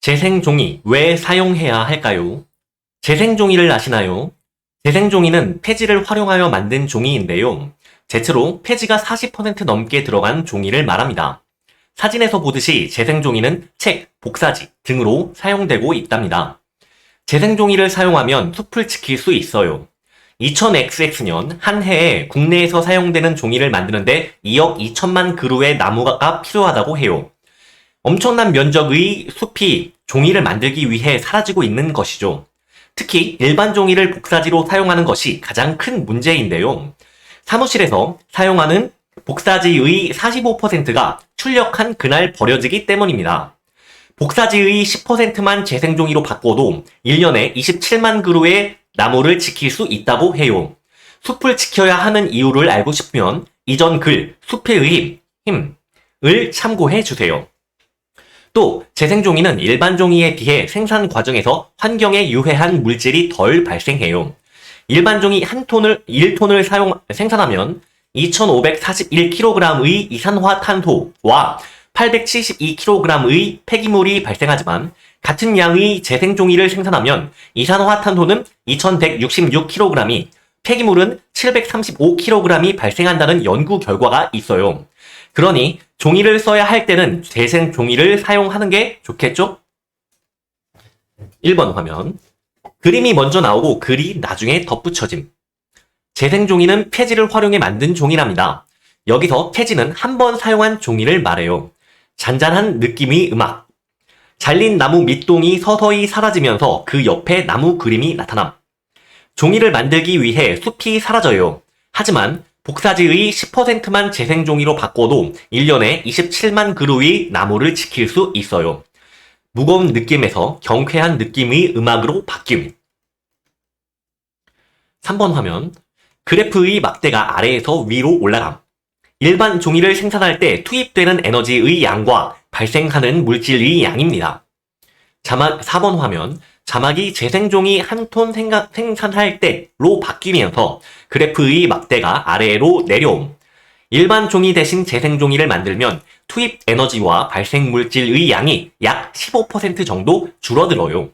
재생종이 왜 사용해야 할까요? 재생종이를 아시나요? 재생종이는 폐지를 활용하여 만든 종이인데요. 제트로 폐지가 40% 넘게 들어간 종이를 말합니다. 사진에서 보듯이 재생종이는 책, 복사지 등으로 사용되고 있답니다. 재생종이를 사용하면 숲을 지킬 수 있어요. 2000XX년 한 해에 국내에서 사용되는 종이를 만드는데 2억 2천만 그루의 나무가 필요하다고 해요. 엄청난 면적의 숲이 종이를 만들기 위해 사라지고 있는 것이죠. 특히 일반 종이를 복사지로 사용하는 것이 가장 큰 문제인데요. 사무실에서 사용하는 복사지의 45%가 출력한 그날 버려지기 때문입니다. 복사지의 10%만 재생종이로 바꿔도 1년에 27만 그루의 나무를 지킬 수 있다고 해요. 숲을 지켜야 하는 이유를 알고 싶으면 이전 글 숲의 힘을 참고해 주세요. 또 재생종이는 일반 종이에 비해 생산 과정에서 환경에 유해한 물질이 덜 발생해요. 일반 종이 한 톤을 1톤을 사용 생산하면 2,541kg의 이산화탄소와 872kg의 폐기물이 발생하지만 같은 양의 재생 종이를 생산하면 이산화탄소는 2166kg이 폐기물은 735kg이 발생한다는 연구 결과가 있어요. 그러니 종이를 써야 할 때는 재생 종이를 사용하는 게 좋겠죠? 1번 화면. 그림이 먼저 나오고 글이 나중에 덧붙여짐. 재생 종이는 폐지를 활용해 만든 종이랍니다. 여기서 폐지는 한 번 사용한 종이를 말해요. 잔잔한 느낌의 음악. 잘린 나무 밑동이 서서히 사라지면서 그 옆에 나무 그림이 나타남. 종이를 만들기 위해 숲이 사라져요. 하지만 복사지의 10%만 재생종이로 바꿔도 1년에 27만 그루의 나무를 지킬 수 있어요. 무거운 느낌에서 경쾌한 느낌의 음악으로 바뀜. 3번 화면. 그래프의 막대가 아래에서 위로 올라감. 일반 종이를 생산할 때 투입되는 에너지의 양과 발생하는 물질의 양입니다. 자막 4번 화면. 자막이 재생종이 한 톤 생산할 때로 바뀌면서 그래프의 막대가 아래로 내려옴. 일반 종이 대신 재생종이를 만들면 투입 에너지와 발생 물질의 양이 약 15% 정도 줄어들어요.